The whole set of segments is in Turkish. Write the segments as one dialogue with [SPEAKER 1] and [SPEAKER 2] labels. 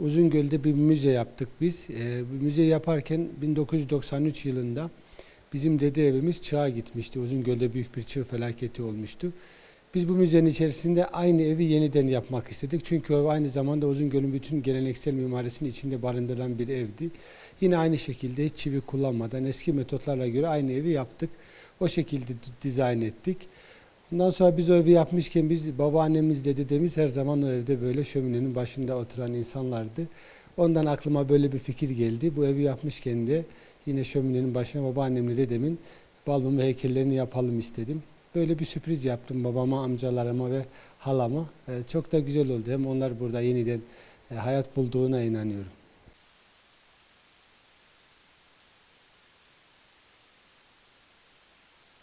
[SPEAKER 1] Uzungöl'de bir müze yaptık biz. E, müze yaparken 1993 yılında bizim dede evimiz çığa gitmişti. Uzungöl'de büyük bir çığ felaketi olmuştu. Biz bu müzenin içerisinde aynı evi yeniden yapmak istedik. Çünkü o aynı zamanda Uzungöl'ün bütün geleneksel mimarisini içinde barındıran bir evdi. Yine aynı şekilde hiç çivi kullanmadan eski metotlarla göre aynı evi yaptık. O şekilde dizayn ettik. Ondan sonra biz evi yapmışken biz babaannemizle dedemiz her zaman o evde böyle şöminenin başında oturan insanlardı. Ondan aklıma böyle bir fikir geldi. Bu evi yapmışken de yine şöminenin başına babaannemle dedemin balmumu heykellerini yapalım istedim. Böyle bir sürpriz yaptım babama, amcalarıma ve halama. Ee, çok da güzel oldu. Hem onlar burada yeniden e, hayat bulduğuna inanıyorum.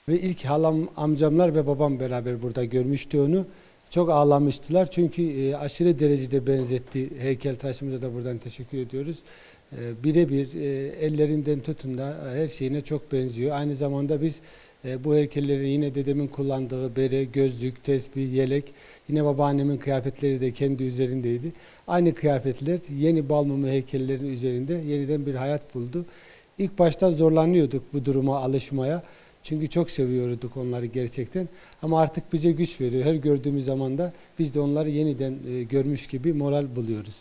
[SPEAKER 1] Ve ilk halam, amcamlar ve babam beraber burada görmüştü onu. Çok ağlamıştılar çünkü e, aşırı derecede benzetti. Heykeltıraşımıza da buradan teşekkür ediyoruz. E, Birebir e, ellerinden tutun da her şeyine çok benziyor. Aynı zamanda biz bu heykelleri yine dedemin kullandığı bere, gözlük, tesbih, yelek, yine babaannemin kıyafetleri de kendi üzerindeydi. Aynı kıyafetler yeni balmumu heykellerin üzerinde yeniden bir hayat buldu. İlk başta zorlanıyorduk bu duruma alışmaya. Çünkü çok seviyorduk onları gerçekten. Ama artık bize güç veriyor. Her gördüğümüz zaman da biz de onları yeniden e, görmüş gibi moral buluyoruz.